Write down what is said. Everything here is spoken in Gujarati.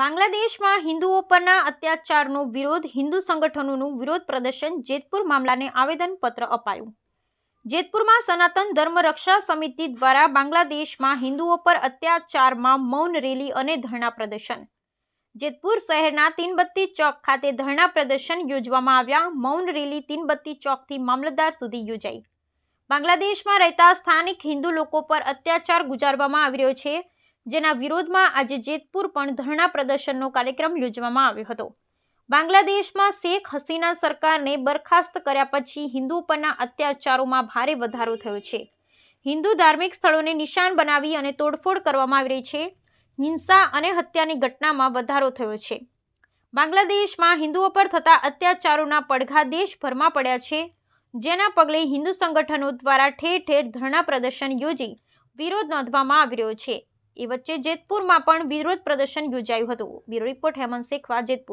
બાંગ્લાદેશમાં હિન્દુઓ પરના અત્યાચારનો વિરોધ હિન્દુ સંગઠનોનું વિરોધ પ્રદર્શન જેતપુર મામલાને આવેદનપત્ર અપાયું. જેતપુરમાં સનાતન ધર્મ રક્ષા સમિતિ દ્વારા બાંગ્લાદેશમાં હિન્દુઓ પર અત્યાચારમાં મૌન રેલી અને ધરણા પ્રદર્શન. જેતપુર શહેરના તીનબત્તી ચોક ખાતે ધરણા પ્રદર્શન યોજવામાં આવ્યા. મૌન રેલી તીનબત્તી ચોકથી મામલતદાર સુધી યોજાઈ. બાંગ્લાદેશમાં રહેતા સ્થાનિક હિન્દુ લોકો પર અત્યાચાર ગુજારવામાં આવી રહ્યો છે. જેના વિરોધમાં આજે જેતપુર પણ ધરણા પ્રદર્શનનો કાર્યક્રમ યોજવામાં આવ્યો હતો. બાંગ્લાદેશમાં શેખ હસીના સરકારને બરખાસ્ત કર્યા પછી હિન્દુ પરના અત્યાચારોમાં ભારે વધારો થયો છે. હિન્દુ ધાર્મિક સ્થળોને નિશાન બનાવી અને તોડફોડ કરવામાં આવી રહી છે. હિંસા અને હત્યાની ઘટનામાં વધારો થયો છે. બાંગ્લાદેશમાં હિન્દુઓ પર થતા અત્યાચારોના પડઘા દેશભરમાં પડ્યા છે. જેના પગલે હિન્દુ સંગઠનો દ્વારા ઠેર ઠેર ધરણા પ્રદર્શન યોજી વિરોધ નોંધવામાં આવી રહ્યો છે. એ વચ્ચે જેતપુરમાં પણ વિરોધ પ્રદર્શન યોજાયું હતું. Bureau report Hemant Shekhwa Jetpur.